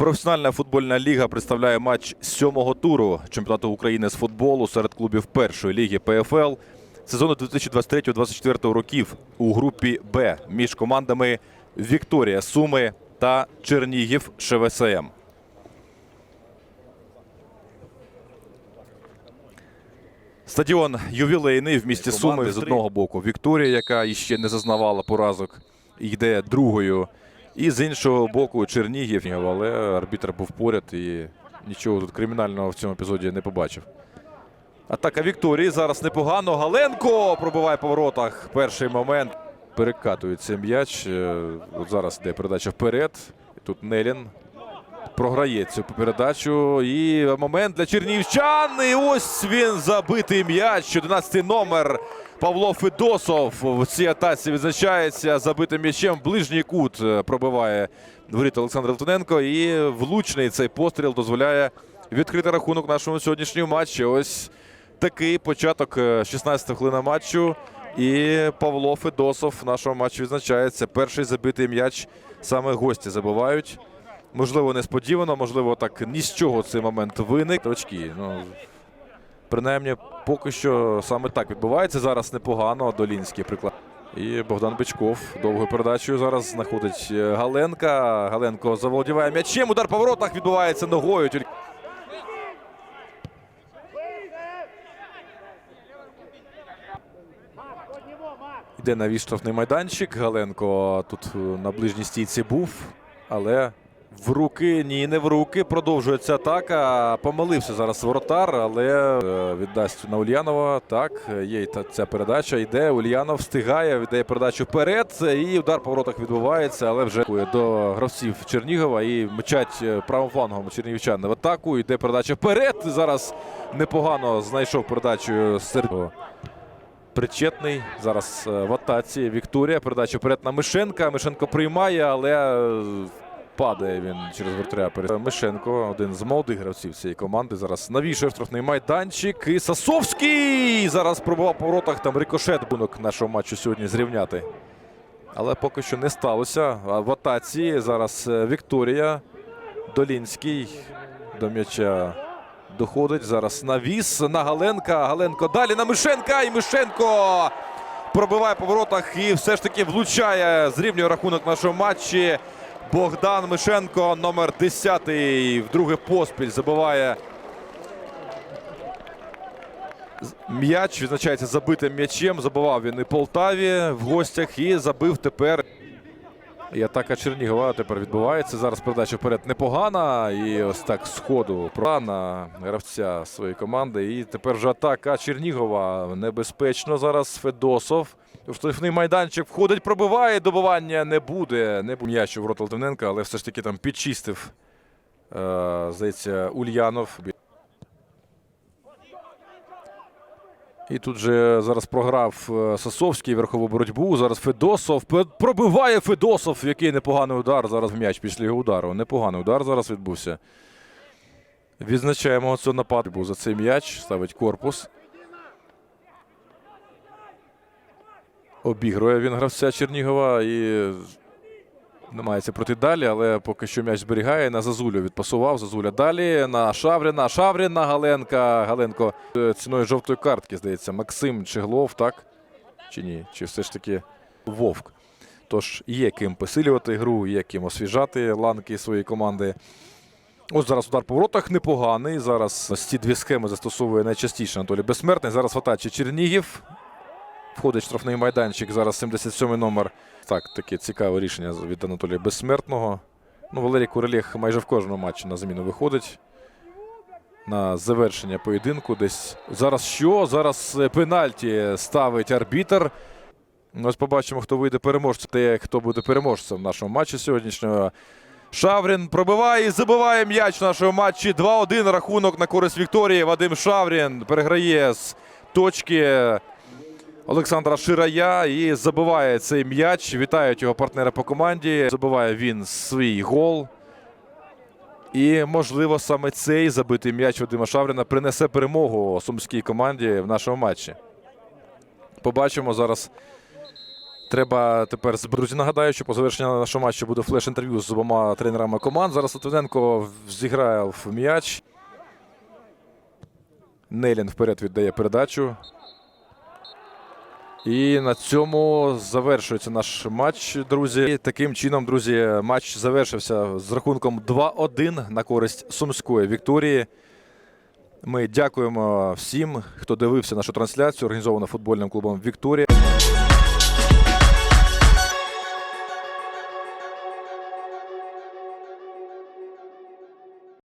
Професіональна футбольна ліга представляє матч сьомого туру чемпіонату України з футболу серед клубів першої ліги ПФЛ сезону 2023-2024 років у групі Б між командами Вікторія Суми та Чернігів ШВСМ. Стадіон ювілейний в місті Суми з одного боку. Вікторія, яка іще не зазнавала поразок, йде другою. І з іншого боку Чернігів, але арбітр був поряд і нічого тут кримінального в цьому епізоді не побачив. Атака Вікторії зараз непогано. Галенко пробиває по воротах. Перший момент. Перекатується м'яч. Е, От зараз йде передача вперед. Тут Нелін програє цю передачу. І момент для чернівчан. І ось він забитий м'яч. 11 номер Павло Федосов в цій атаці відзначається забитим м'ячем. Ближній кут е, пробиває воріт Олександр Литвиненко. І влучний цей постріл дозволяє відкрити рахунок нашому сьогоднішньому матчі. Ось такий початок 16 хвилина матчу. І Павло Федосов в нашому матчі відзначається. Перший забитий м'яч саме гості забувають. Можливо, несподівано, можливо, так ні з чого цей момент виник. Очки. Ну, принаймні, поки що саме так відбувається. Зараз непогано. Долінський приклад. І Богдан Бичков довгою передачею зараз знаходить е, Галенка. Галенко заволодіває м'ячем. Удар по воротах відбувається ногою. Тільки Йде на відштовхний майданчик. Галенко тут е, на ближній стійці був, але в руки, ні, не в руки. Продовжується атака. Помилився зараз воротар, але е, віддасть на Ульянова. Так, є ця передача. Йде. Ульянов встигає, віддає передачу вперед. І удар по воротах відбувається, але вже до гравців Чернігова і мчать е, правим флангом чернігівчани в атаку. Йде передача вперед. Зараз непогано знайшов передачу Сердо. Причетний зараз е, в атаці. Вікторія. Передача вперед на Мишенка. Мишенко приймає, але падає він через вертаря. Мишенко, один з молодих гравців цієї команди. Зараз навішує штрафний майданчик. І Сасовський зараз пробував по воротах. Там рикошет бунок нашого матчу сьогодні зрівняти. Але поки що не сталося. В атаці зараз е, Вікторія. Долінський до м'яча доходить. Зараз навіс на Галенка. Галенко далі на Мишенка. І Мишенко пробиває по воротах і все ж таки влучає. Зрівнює рахунок нашого матчі. Богдан Мишенко, номер 10. Вдруге поспіль забиває. М'яч відзначається забитим м'ячем. Забивав він і Полтаві в гостях і забив тепер. І атака Чернігова тепер відбувається. Зараз передача вперед непогана. І ось так з ходу про- на гравця своєї команди. І тепер вже атака Чернігова. Небезпечно зараз Федосов. В штрафний майданчик входить, пробиває. Добивання не буде. Не буде м'яч у ворота Литвиненка, але все ж таки там підчистив. Е, здається, Ульянов. І тут же зараз програв е, Сосовський верхову боротьбу. Зараз Федосов пробиває Федосов. Який непоганий удар. Зараз в м'яч після його удару. Непоганий удар зараз відбувся. Відзначаємо цього напад. Був за цей м'яч. Ставить корпус. Обігрує він гравця Чернігова і намагається пройти далі, але поки що м'яч зберігає. На Зазулю відпасував. Зазуля далі. На Шавріна. Шаврін на Галенка. Галенко е, ціною жовтої картки, здається. Максим Чеглов, так? Чи ні? Чи все ж таки Вовк? Тож є ким посилювати гру, є ким освіжати ланки своєї команди. Ось зараз удар по воротах непоганий. Зараз ці дві схеми застосовує найчастіше Анатолій Безсмертний. Зараз в атаці Чернігів. Входить штрафний майданчик. Зараз 77-й номер. Так, таке цікаве рішення від Анатолія Безсмертного. Ну, Валерій Курилєх майже в кожному матчі на заміну виходить. На завершення поєдинку. Десь зараз що? Зараз е, пенальті ставить арбітер. Ось побачимо, хто вийде переможцем. Те, хто буде переможцем в нашому матчі сьогоднішнього. Шаврін пробиває і забиває м'яч в нашому матчі. 2-1 рахунок на користь Вікторії. Вадим Шаврін переграє з точки Олександра Ширая і забиває цей м'яч. Вітають його партнери по команді. Забиває він свій гол. І, можливо, саме цей забитий м'яч Вадима Шавріна принесе перемогу сумській команді в нашому матчі. Побачимо зараз Треба тепер з друзі. Нагадаю, що по завершенню нашого матчу буде флеш-інтерв'ю з обома тренерами команд. Зараз Литвиненко зіграє в м'яч. Нелін вперед віддає передачу. І на цьому завершується наш матч, друзі. І таким чином, друзі, матч завершився з рахунком 2-1 на користь сумської Вікторії. Ми дякуємо всім, хто дивився нашу трансляцію, організовану футбольним клубом Вікторія.